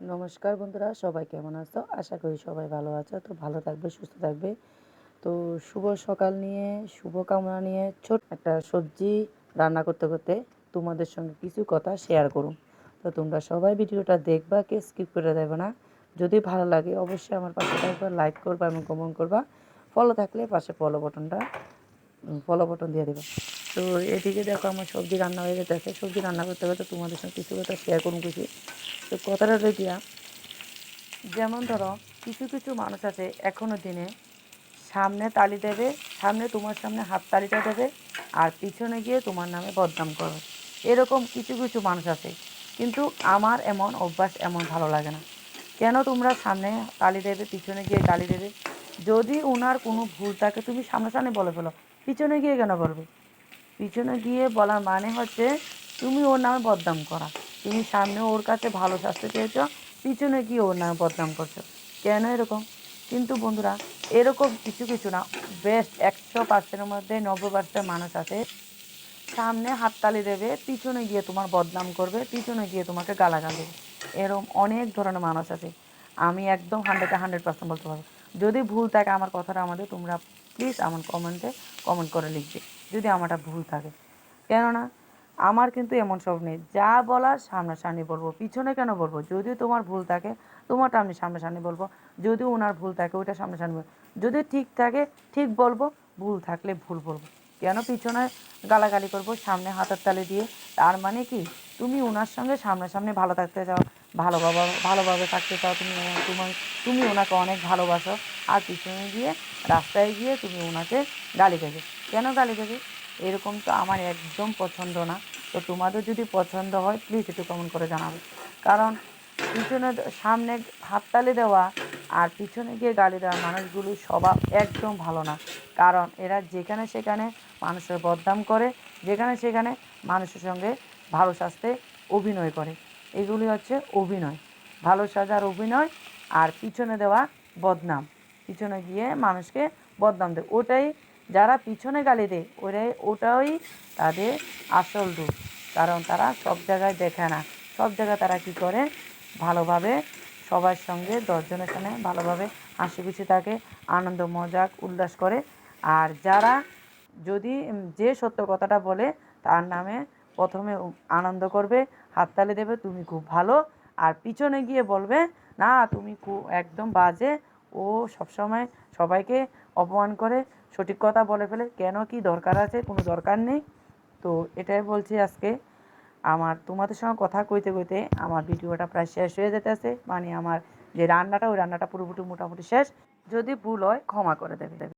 নমস্কার বন্ধুরা, সবাই কেমন আছো? আশা করি সবাই ভালো আছো। তো ভালো থাকবে, সুস্থ থাকবে। তো শুভ সকাল নিয়ে, শুভ কামনা নিয়ে ছোট একটা সবজি রান্না করতে করতে তোমাদের সঙ্গে কিছু কথা শেয়ার করুন। তো তোমরা সবাই ভিডিওটা দেখবা কে স্কিপ করে দেবে না। যদি ভালো লাগে, অবশ্যই আমার পাশে থাকবা লাইক করবা এবং কমেন্ট করবা। ফলো থাকলে পাশে ফলো বটনটা ফলো বটন দিয়ে দেবে। তো এদিকে দেখো আমার সবজি রান্না হয়ে গেছে। সবজি রান্না করতে করতে তোমাদের সঙ্গে কিছু কথা শেয়ার করুন কিছু। তো কথাটা দেখিয়া যেমন ধরো, কিছু কিছু মানুষ আছে এখনও দিনে সামনে তালি দেবে, সামনে তোমার সামনে হাত তালিটা দেবে, আর পিছনে গিয়ে তোমার নামে বদনাম করবে। এরকম কিছু কিছু মানুষ আছে, কিন্তু আমার এমন অভ্যাস এমন ভালো লাগে না। কেন তোমরা সামনে তালি দেবে, পিছনে গিয়ে গালি দেবে? যদি ওনার কোনো ভুল থাকে, তুমি সামনাসামনি বলে ফেলো, পিছনে গিয়ে কেন বলবে? পিছনে গিয়ে বলার মানে হচ্ছে, তুমি ওর নামে বদনাম করা। তুমি সামনে ওর কাছে ভালো স্বাস্থ্য চেয়েছ পিছনে গিয়ে ওর নামে বদনাম করছ। কেন এরকম? কিন্তু বন্ধুরা, এরকম কিছু কিছু না বেস্ট একশো পার্সেন্টের মধ্যে নব্বই পার্সেন্ট মানুষ আছে। সামনে হাততালি দেবে, পিছনে গিয়ে তোমার বদনাম করবে, পিছনে গিয়ে তোমাকে গালাগাল দেবে। এরকম অনেক ধরনের মানুষ আছে। আমি একদম হান্ড্রেডে হান্ড্রেড পার্সেন্ট বলতে পারব। যদি ভুল থাকে আমার কথাটা আমাদের, তোমরা প্লিজ আমার কমেন্টে কমেন্ট করে লিখবে। যদি আমারটা ভুল থাকে। কেননা আমার কিন্তু এমন সব নেই। যা বলার সামনাসামনি বলব। পিছনে কেন বলব? যদি তোমার ভুল থাকে, তোমারটা আমি সামনাসামনি বলব। যদি ওনার ভুল থাকে, ওইটা সামনাসামনি বলব। যদি ঠিক থাকে, ঠিক বলব, ভুল থাকলে ভুল বলব। কেন পিছনে গালাগালি করব, সামনে হাতের তালে দিয়ে? তার মানে কি? তুমি ওনার সঙ্গে সামনাসামনি ভালো থাকতে চাও, ভালোভাবে ভালোভাবে থাকতে চাও তুমি তোমার তুমি ওনাকে অনেক ভালোবাসো। আর পিছনে গিয়ে, রাস্তায় গিয়ে তুমি ওনাকে গালি দেবে। কেন গালি দেবে? এরকম তো আমার একদম পছন্দ না। তো তোমাদের যদি পছন্দ হয় প্লিজ একটু কমেন্ট করে জানাবে। কারণ পিছনে সামনে হাততালি দেওয়া আর পিছনে গিয়ে গালি দেওয়া মানুষগুলো স্বভাব একদম ভালো না। কারণ এরা যেখানে সেখানে মানুষের বদনাম করে, যেখানে সেখানে মানুষের সঙ্গে ভালো স্বাস্থ্যে অভিনয় করে। এগুলি হচ্ছে অভিনয়। ভালো সাজার অভিনয় আর পিছনে দেওয়া বদনাম। পিছনে গিয়ে মানুষকে বদনাম দেয়। ওটাই যারা পিছনে গালি দেয় ওরাই ওটাই তাদের আসল রূপ কারণ তারা সব জায়গায় দেখে না। সব জায়গায় তারা কি করে? ভালোভাবে সবার সঙ্গে দশজনের সামনে ভালোভাবে হাসি খুশি থাকে, আনন্দ, মজাক, উল্লাস করে। আর যারা যদি যে সত্য কথাটা বলে, তার নামে প্রথমে আনন্দ করবে, হাততালি দেবে, তুমি খুব ভালো। আর পিছনে গিয়ে বলবে, না, তুমি খুব একদম বাজে। ও সবসময় সবাইকে অপমান করে, সঠিক কথা বলে ফেলে। কেন কি দরকার আছে? কোনো দরকার নেই। তো এটাই বলছি আজকে। আমার তোমাদের সঙ্গে কথা কইতে কইতে আমার ভিডিওটা প্রায় শেষ হয়ে যেতেছে। মানে আমার যে রান্নাটা, ওই রান্নাটা পুরোপুরি মোটামুটি শেষ। যদি ভুল হয় ক্ষমা করে দেবে।